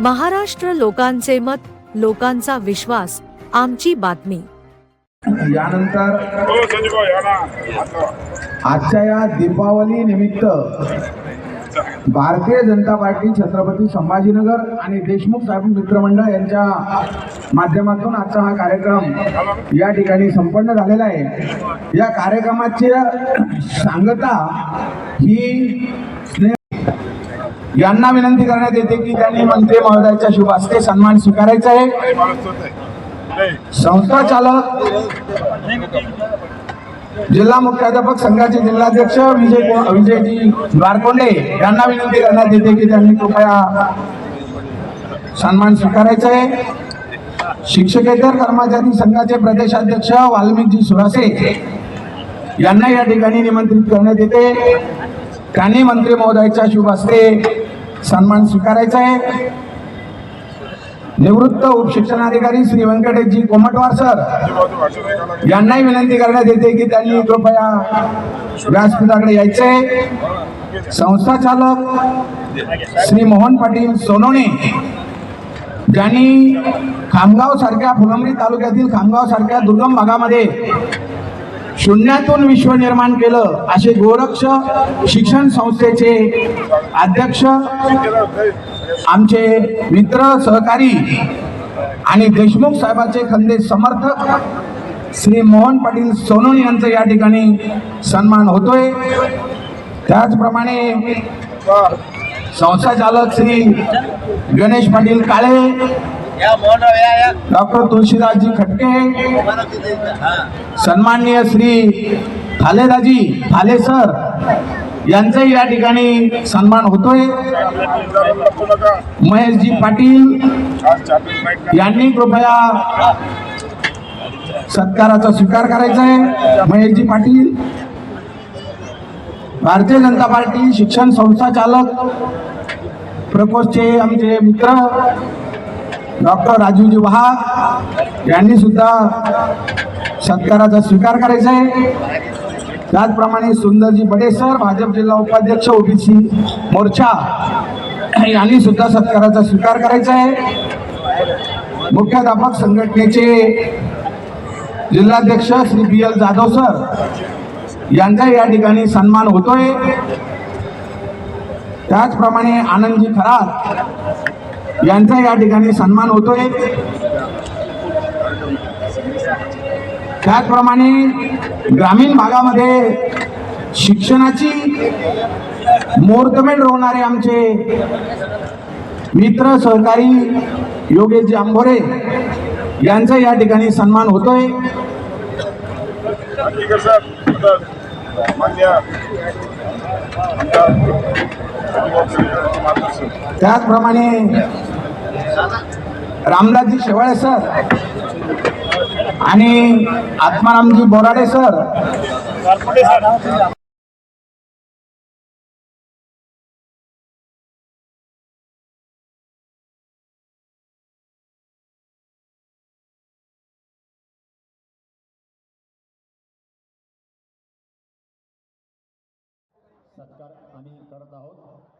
महाराष्ट्र लोकांचे मत लोकांचा विश्वास आमची बातमी. यानंतर हो आजच्या या दीपावली निमित्त भारतीय जनता पार्टी छत्रपती संभाजीनगर आणि देशमुख साहेब मित्रमंडळ यांच्या माध्यमातून आजचा हा कार्यक्रम या ठिकाणी संपन्न झालेला आहे. या कार्यक्रमाची सांगता ही स्नेह यांना विनंती करण्यात येते की त्यांनी मंत्री महोदयाच्या शुभ हस्ते सन्मान स्वीकारायचा आहे. संस्था चालक जिल्हा मुख्याध्यापक संघाचे जिल्हाध्यक्ष विजय विजयजी द्वारकोंडे यांना विनंती करण्यात येते की त्यांनी कृपया सन्मान स्वीकारायचा आहे. शिक्षकेतर कर्मचारी संघाचे प्रदेशाध्यक्ष वाल्मिकजी सुरासे यांना या ठिकाणी निमंत्रित करण्यात येते. त्यांनी मंत्री महोदयाच्या शुभ हस्ते सन्मान स्वीकारायचा आहे. निवृत्त उपशिक्षणाधिकारी श्री व्यंकटेशजी कोमटवार सर. यांनाही विनंती करण्यात येते की त्यांनी कृपया व्यासपीठाकडे यायचे. संस्था चालक श्री मोहन पाटील सोनवणे ज्यांनी खामगाव सारख्या फुलंबरी तालुक्यातील खामगाव सारख्या दुर्गम भागामध्ये शून्यातून विश्व निर्माण केलं. असे गोरक्ष शिक्षण संस्थेचे अध्यक्ष आमचे मित्र सहकारी आणि देशमुख साहेबाचे खंदे समर्थक श्री मोहन पाटील सोनून यांचं या ठिकाणी सन्मान होतोय. त्याचप्रमाणे संस्था चालक श्री गणेश पाटील काळे डॉक्टर तुळशीदासजी खटके सन्माननीय श्री थालेदाजी थाले सर यांचाही या ठिकाणी सन्मान होतोय. महेशजी पाटील यांनी कृपया सत्काराचा स्वीकार करायचा आहे. महेशजी पाटील भारतीय जनता पार्टी शिक्षण संस्था चालक प्रकोष्ठचे आमचे मित्र डॉक्टर राजीवजी वहा यांनी सुद्धा सत्काराचा स्वीकार करायचा आहे. त्याचप्रमाणे सुंदरजी बडेसर भाजप जिल्हा उपाध्यक्ष ओबीसी मोर्चा यांनी सुद्धा सत्काराचा स्वीकार करायचा आहे. मुख्याध्यापक संघटनेचे जिल्हाध्यक्ष Shri B L Jadhav sir यांचा या ठिकाणी सन्मान होतोय. त्याचप्रमाणे आनंदजी खरात यांचा या ठिकाणी सन्मान होतोय. त्याचप्रमाणे ग्रामीण भागामध्ये शिक्षणाची मुहूर्तमेढ रोवणारे आमचे मित्र सहकारी योगेशजी आंभोरे यांचा या ठिकाणी सन्मान होतोय. सर मान्य त्याचप्रमाणे रामदासजी शेवाळे सर आणि आत्मारामजी बोराडे सर सत्कार आम्ही करत आहोत.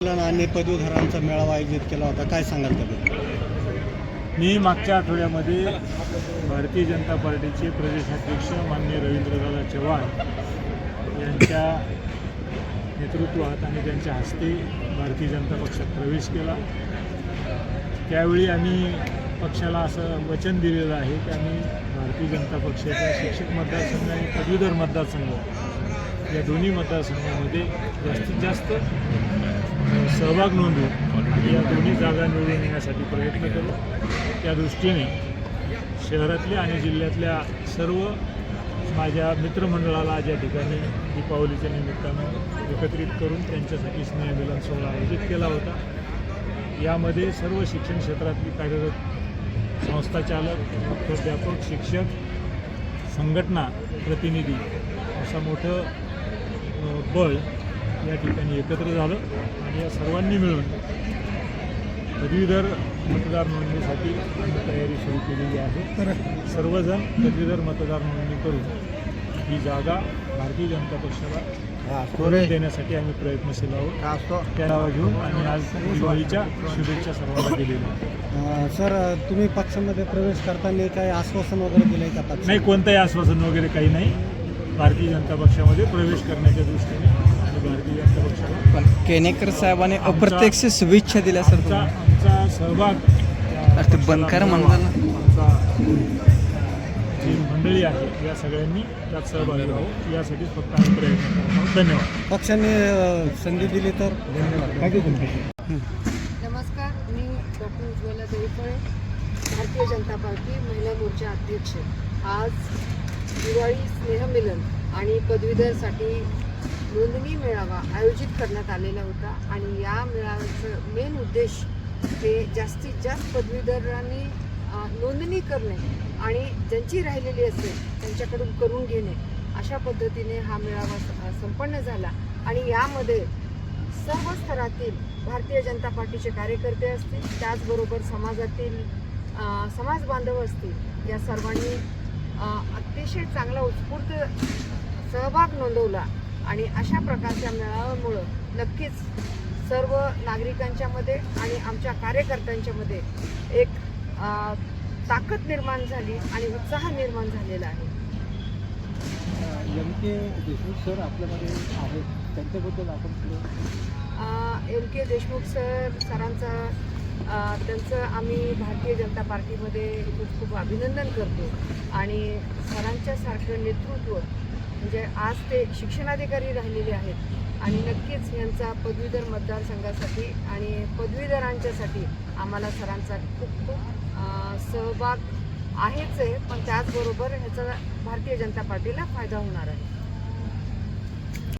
आणि पदवीधरांचा मेळावा आयोजित केला होता. काय सांगाल त्याबद्दल? मी मागच्या आठवड्यामध्ये भारतीय जनता पार्टीचे प्रदेशाध्यक्ष माननीय रवींद्रदादा चव्हाण यांच्या नेतृत्वात आणि त्यांच्या हस्ते भारतीय जनता पक्षात प्रवेश केला. त्यावेळी आम्ही पक्षाला असं वचन दिलेलं आहे की आम्ही भारतीय जनता पक्षाच्या शिक्षक मतदारसंघ आणि पदवीधर मतदारसंघ या दोन्ही मतदारसंघामध्ये जास्तीत जास्त सहभाग नोंदवून या दोन्ही जागा निवडून येण्यासाठी प्रयत्न करू. त्या दृष्टीने शहरातल्या आणि जिल्ह्यातल्या सर्व माझ्या मित्रमंडळाला ज्या ठिकाणी दीपावलीच्या निमित्तानं एकत्रित करून त्यांच्यासाठी स्नेहमिलन सोहळा आयोजित केला होता. यामध्ये सर्व शिक्षण क्षेत्रातली कार्यरत संस्थाचालक मुख्याध्यापक शिक्षक संघटना प्रतिनिधी असं मोठं बळ या ठिकाणी एकत्र झालं आणि या सर्वांनी मिळून पदवीधर मतदार नोंदणीसाठी आम्ही तयारी सुरू केलेली आहे. सर्वजण पदवीधर मतदार नोंदणी करून ही जागा भारतीय जनता पक्षाला देण्यासाठी आम्ही प्रयत्नशील आहोत. त्या नावा घेऊन आम्ही आज दिवाळीच्या शुभेच्छा सर्वांना दिलेल्या. सर तुम्ही पक्षामध्ये प्रवेश करताना काही आश्वासन वगैरे दिलंय का पक्ष नाही कोणतंही आश्वासन वगैरे काही नाही. भारतीय जनता पक्षामध्ये प्रवेश करण्याच्या दृष्टीने भारतीय जनता पक्षाला पण केनेकर साहेबांनी अप्रत्यक्ष शुभेच्छा दिल्या सर आमचा तुम्हाला. आमचा सहभाग अरे ते बंद करा म्हणलं ना. आमचा जी मंडळी आहे या सगळ्यांनी त्यात सहभागी राहू. यासाठी फक्त आम्ही प्रयत्न करत आहोत. धन्यवाद. पक्षाने अं, संधी दिली तर नमस्कार मी डॉक्टर उज्ज्वला देवफळे भारतीय जनता पार्टी महिला मोर्चा अध्यक्ष. आज दिवाळी स्नेहमिलन आणि पदवीधरसाठी नोंदणी मेळावा आयोजित करण्यात आलेला होता आणि या मेळाव्याचं मेन उद्देश हे जास्तीत जास्त पदवीधरांनी नोंदणी करणे आणि ज्यांची राहिलेली असेल त्यांच्याकडून करून घेणे अशा पद्धतीने हा मेळावा स- संपन्न झाला. आणि यामध्ये सर्व स्तरातील भारतीय जनता पार्टीचे कार्यकर्ते असतील त्याचबरोबर समाजातील समाज बांधव असतील या सर्वांनी अतिशय चांगला उत्स्फूर्त सहभाग नोंदवला. आणि अशा प्रकारच्या मेळाव्यामुळं नक्कीच सर्व नागरिकांच्या मध्ये आणि आमच्या कार्यकर्त्यांच्या मध्ये एक ताकद निर्माण झाली आणि उत्साह निर्माण झालेला आहे. एम. के. देशमुख सर आपल्यामध्ये आहेत. त्यांच्याबद्दल आपण एम. के. देशमुख सर सरांचा त्यांचं आम्ही भारतीय जनता पार्टीमध्ये खूप खूप अभिनंदन करतो. आणि सरांच्या सारखं नेतृत्व म्हणजे आज ते शिक्षणाधिकारी राहिलेले आहेत आणि नक्कीच यांचा पदवीधर मतदारसंघासाठी आणि पदवीधरांच्यासाठी आम्हाला सरांचा खूप खूप सहभाग आहेच आहे. पण त्याचबरोबर ह्याचा भारतीय जनता पार्टीला फायदा होणार आहे.